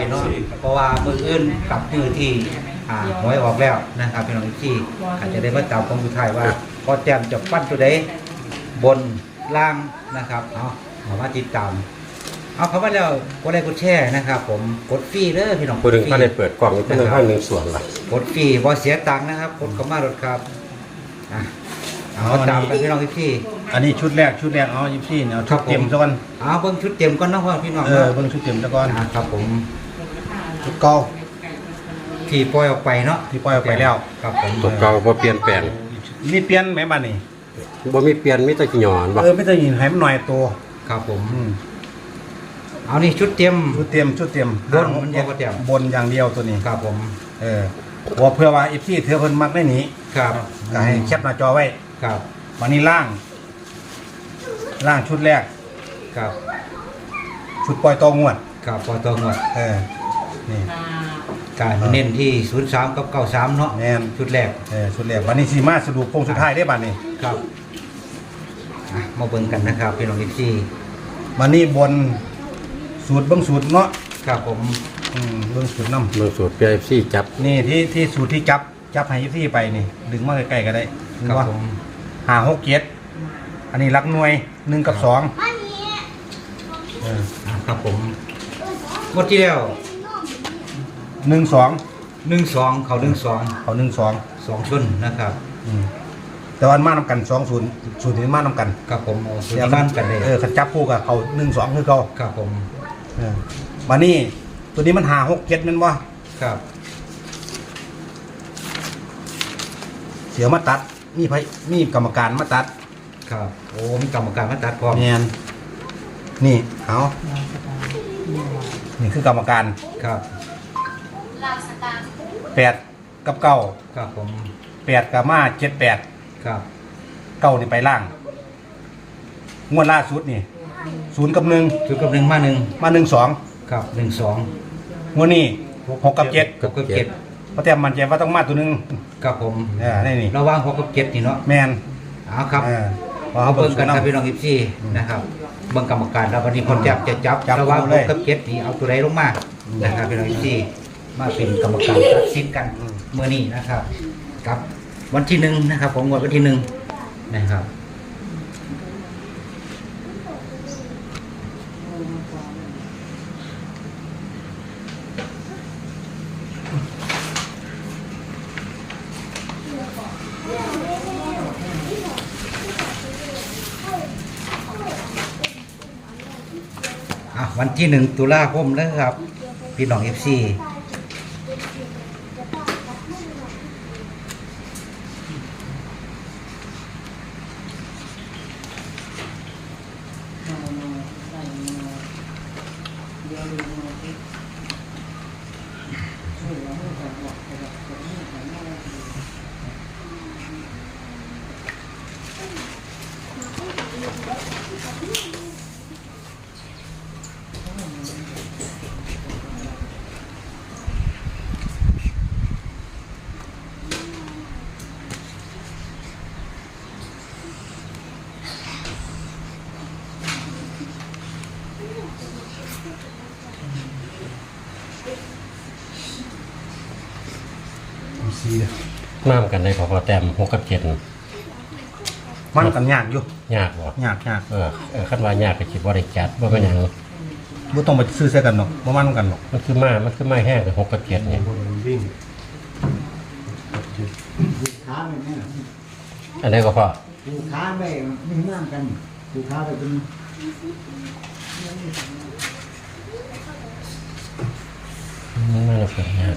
ไปเนาะเพราะว่ามืออื่นกับมือที่อ่าหวยออกแล้วนะครับพี่น้องที่อาจจะได้มาตามของสุดท้ายว่าพอแต้มจะปั้นตัวใดบนล่างนะครับเอาเอามาติดตามเอาเข้ามาแล้วกดไลค์กดแชร์นะครับผมกดฟรีเด้อพี่น้องผู้หนึ่งกดฟรีท่านได้เปิดกล่องผู้หนึ่งท่านหนึ่งส่วนละกดฟรีบ่เสียตังค์นะครับกดเข้ามารถครับอะเอาตามกันพี่น้องที่อันนี้ชุดแรกชุดแรกเอายิปซี่เนี่ยเอาชุดเต็มซะก่อนเอาเบิ่งชุดเต็มก่อนเนาะพ่อพี่น้องเออเนาะเบิ่งชุดเต็มซะก่อนอ่าครับผม ชุดเก่าที่ปล่อยออกไปเนาะที่ปล่อยออกไปแล้วครับผมตัวเก่าบ่เปลี่ยนแปลงนี่เปลี่ยนไหมบ้านนี่บ่มีเปลี่ยนมีแต่หย่อนบ่เออไม่ต้องยินให้มันหน่อยตัวครับผมอืมเอานี่ชุดเต็มชุดเต็มชุดเต็มบนมันยังบ่เต็มบนอย่างเดียวตัวนี้ครับผม เออเพราะเพื่อว่าอีพี่เธอเพิ่นมักได้หนีครับก็ให้แคปหน้าจอไว้ครับวันนี้ล่าง ล่างชุดแรกครับ ชุดปล่อยตองวด ครับพอตัวหมดเออ นี่การเน้นที่03กับ93เนาะแม่นชุดแรกเออชุดแรกวันนี้สีมาสรุปโค้งสุดท้ายได้บ้านนี้ครับอะมาเบิ่งกันนะครับพี่น้องที่วันนี้บนสูตรเบิ่งสูตรเนาะครับผมอืมเบิ่งสูตรน้ำเมืองสูตร PFC จับนี่ที่ที่สูตรที่จับจับให้ที่ไปนี่ ดึงมาใกล้ๆก็ได้ดึงครับว่าผมหาหกเกียรอันนี้รักหน่วยหนึ่งกับสองเออ อะครับผมงวดที่แล้ว หนึ่งสอง12เขา12เขาหนึ่งสองสองชุนนะครับอืมแต่วันมานำกันสองศูนย์ศูนย์นี้มานำกันครับผมเอาชุดที่บ้านกันเลยเออขันจับคู่กับเขาหนึ่งสองคือเขาครับผมเออมานี่ตัวนี้มันหาหกเกียรแมันบ่ครับ เสียมาตัดมีไผมีกรรมการมาตัด ครับ โอ้มีกรรมการมาตัดพร้อมเนียนนี่เอานี่คือกรรมการครับ แปดกับเก้าครับผมแปดกับมาเจ็ดแปดครับเก้านี่ไปล่าง งวดล่าสุดนี่ศูนย์กับหนึ่งชุดกับหนึ่งมาหนึ่งมาหนึ่งสองครับหนึ่งสองงวดนี้หกกับเจ็ดหกกับเจ็ดเพราะแต่มันใจว่าต้องมาตัวหนึ่งครับผมเออนี่นี่ระหว่างหกกับเจ็ดนี่เนาะแมนเอาครับเออเอาเบิ่งกันครับเพี่น้องอิฟซี่นะครับเบิ่งกรรมการแล้ววันนี้คนจับจะจับจับระหว่างคู่หเลกยกับเจ็ดนี่เอาตัวใดลงมานะครับพี่น้องอิฟซี่ มาเป็นกรรมการตัดสินกันเมื่อนี้นะครับกับวันที่หนึ่งนะครับผมงวดวันที่หนึ่งนะครับอะวันที่หนึ่งตุลาคมนะครับ พี่น้องเอฟซี 的话，他看了。 สีน้ำกันได้พอพอแต้มหกกับเจ็ดมันกันยากอยู่ยากบ่ยากยากเออเออคันว่ายากก็คิดบ่ได้จัดบ่เป็นหยังบ่ต้องไปซื้อเสื้อกันหรอกบ่มันกันหรอกมันคือมามันคือมาแห้งแต่หกกับเจ็ดเนี่ยค้าไปไหมล่ะอันนี้ก็พอกูค้าไปไม่เหมือนกันกูค้าไปเป็นมันน่าจะเกิดยาก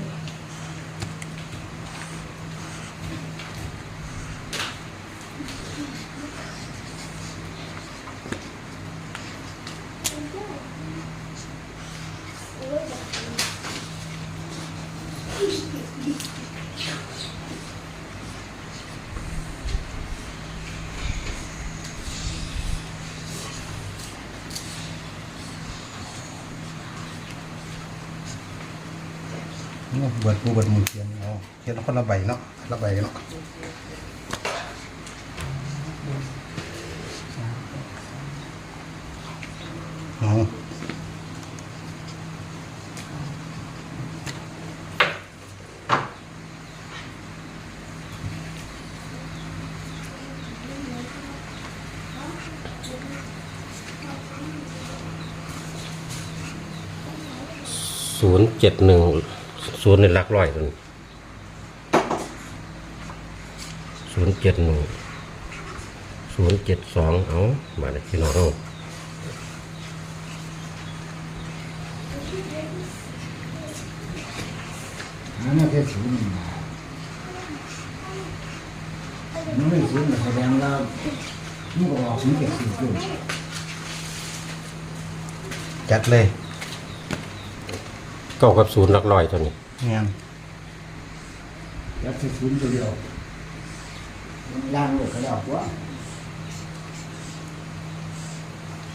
เบิดกูเบิดมือเขียนเนาะเขียนคนละใบเนาะละใบเนาะเอา ศูนย์เจ็ดหนึ่งศูนย์ในหลักร้อยตัวนี้ศูนย์เจ็ดหนึ่งศูนย์เจ็ดสองเอามาเลยพี่น้องเอานั่นน่ะแค่ศูนย์นี่มันไม่ศูนย์แสดงว่ามันก็ออกศูนย์เจ็ดสิบอยู่จัดเลย เก้ากับศูนย์หลักร้อยตัวนี้เงี้ยยัดใส่ศูนย์ตัวเดียวล่างโลกกระดาษวะ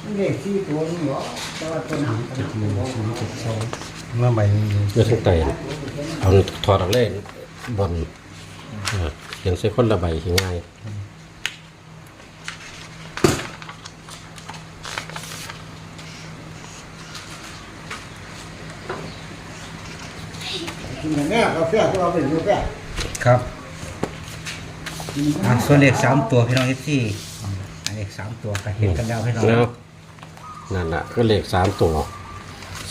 มันเลขที่ตัวนี้เหรอแต่ว่าตัวหนังตัวหนังตัวศูนย์เจ็ดสองเมื่อใบนี้เมื่อทั้งไตเอาถอดออกเลยบนอ่าเขียนใส่คนละใบที่ง่าย กินอย่างนี้กาแฟก็เอาเป็นกาแฟครับอะส่วนเลขสามตัวพี่น้องเอฟซีอันเลขสามตัวก็เห็นกันแล้วพี่น้องแล้วนั่นแหละก็เลขสามตัว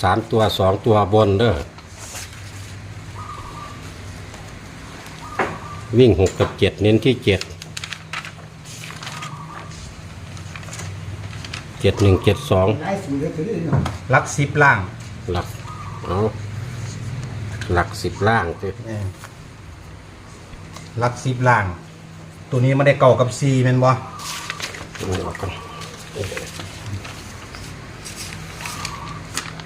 สามตัวสองตัวบนเด้อวิ่งหกกับเจ็ดเน้นที่เจ็ดเจ็ดหนึ่งเจ็ดสองได้สูตรเลยตัวนี้เนาะลักสิบล่าง หลัก เอา หลักสิบล่างเจ้เออลักสิบล่าง ตัวนี้ไม่ได้เก่ากับซีแม่นบ่มันออกกัน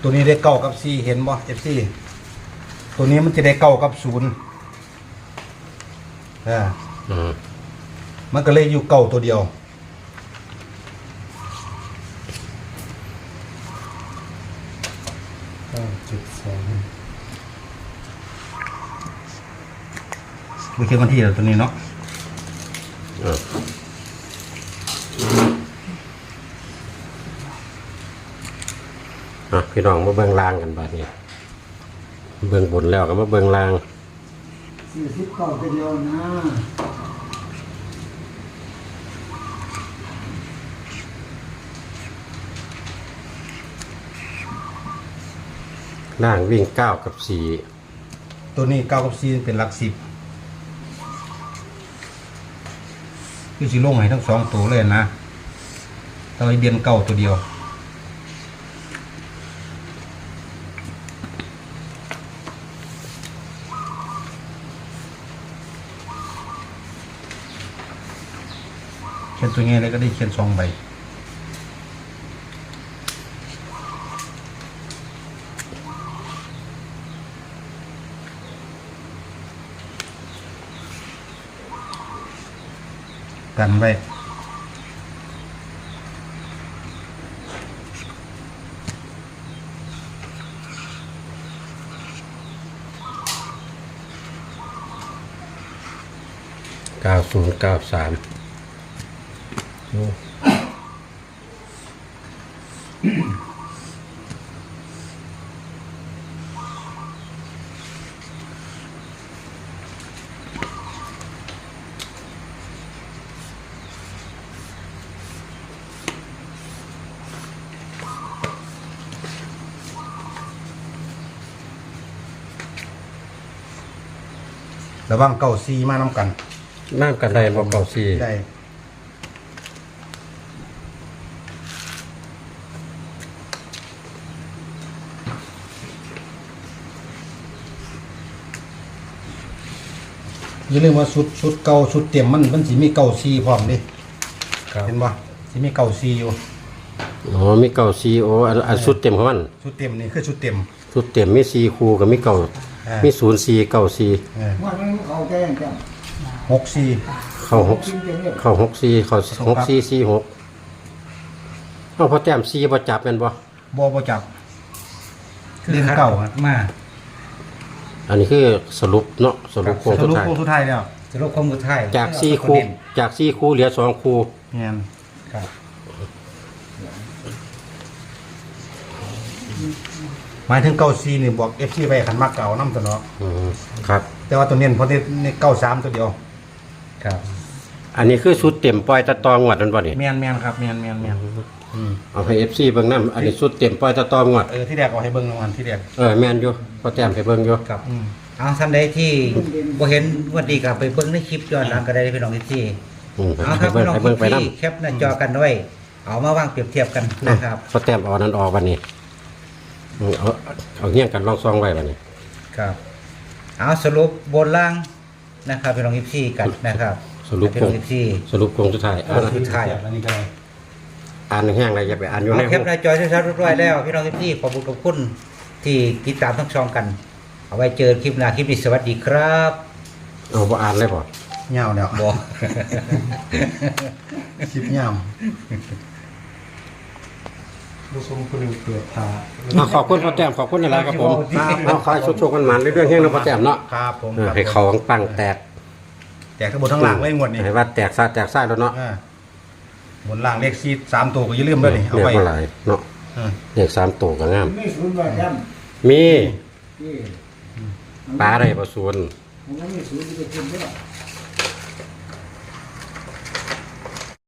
ตัวนี้ได้เก่ากับซีเห็นบ่เอฟซีตัวนี้มันจะได้เก่ากับศูนย์อ่าอืมมันก็เลยอยู่เก่าตัวเดียว เก้าจุดสอง ไม่เขียนวันที่แล้วตัวนี้เนาะอ่าอะพี่น้องมาเบิ่งล่างกันบัดนี้เบิ่งบนแล้วก็มาเบิ่งล่างสี่สิบเก้าตัวเดียวนะล่างวิ่งเก้ากับสี่ตัวนี้เก้ากับซีเป็นหลักสิบ คือสิลงให้ทั้งสองตัวเลยนะแต่ว่าเดียนเก่าตัวเดียว เขียนตัวไงเลยก็ได้เขียนสองใบ กันไว้เก้าศูนย์เก้าสาม ระวังเก้าซีมาน้ำกัน น้ำกันได้บอกเก้าสี่ได้อย่าลืมว่าชุดชุดเก่าชุดเต็มมันมันสิมีเก่าซีพร้อมเดิเห็นป่สิมีเก่าซีอยู่ อ๋อมีเก้าสี่โออันอันชุดเต็มของมันชุดเต็มนี่คือชุดเต็มชุดเต็มมีสี่คูกับมีเก้าอ่ามี มีศูนย์สี่เก้าสี่เออว่ามันเขาแก้งจังหกซีเข้าหกกินเจเนี่ยเข้าหกสี่ เข้าหกสี่สี่หกเอาพอแต้มสี่พอจับเป็นบ่บอบจับ เล่นเก่าอะมาอันนี้คือสรุปเนาะสรุปโครงสสุดรุปท้ายโค้งสุดท้ายแล้วสรุปข้อมูลไทยจากสี่คู่จากสี่คู่เหลือสองคู่แม่นครับ หมายถึงเก้าซีนี่บอก FC ไปขันมักเก่านํตัวเนาะอืมครับ แต่ว่าตัวเน้นเพราะนี่เก้าสามตัวเดียวครับ อันนี้คือชุดเต็มปล่อยตะตองวดนั่นบ่นี่แม่นแม่นครับแม่นแม่นแม่นอืมเอาให้ FC เบิ่งนํอันนี้ชุดเต็มปล่อยตะตองวดเออที่แรกเอาให้เบิ่งรางวัลที่แรกเออแม่นอยู่พอแต้มไปเบิ่งอยู่ครับ อืมเอาท่านใดที่บ่เห็นวันดีกับไปเบิ่งในคลิปย้อนหลังก็ได้พี่น้องที่อืมเอาคให้รับเบิ่งพี่น้องให้เบิ่งไปนํที่แคปหน้าจอกันด้วยเอามาวางเปรียบเทียบกันนะครับพอแต้มเอาอันนั้นออกบัดนี้อืม เอาเอาเฮี้ยงกันลองซองไว้บัดนี้ครับ เอาสรุปบนล่างนะครับพี่น้องที่กันนะครับสรุปพี่โครน้องงที่สรุปโครงสุดท้ายอ่านสุดท้ายอันนี้ก็ได้อ่านแห้งอะไรอย่าไปอ่านอยู่ในเอาแคหูปหน้าจอที่ชัดเรียบร้อยแล้วพี่น้องที่ขอบคุณขอบคุณที่ติดตามทั้งช่องกัน เอาไว้เจอคลิปหน้าคลิปนี้สวัสดีครับเอาบ่อ่านเลยบ่เหี่ยวแล้วบอกคลิปยา มผู้ชมคนหนึ่งเกิดทาเอาขอบคุณพ่อแต้มขอบคุณหลายๆครับผมเอาขอให้สุขๆกันหมันเรื่องๆแห้งนะพ่อแต้มเนาะครับผมเออครับให้เขาปังแตกแตกทั้งบนทั้งหลังเลยงวดนี้ให้ว่าแตกซาแตกไส้แล้วเนาะอ่าบนล่างเลขซีสามตัวก็อย่าลืมด้วยนี่เอาเรียกไปว่าหลายเนาะอ่าเลขสามตัวก็งามไม่ศูนย์ว่าแชมป์มีนี่ปลาอะไรบ่ส่วนผมว่ามีศูนย์ที่จะกินด้วย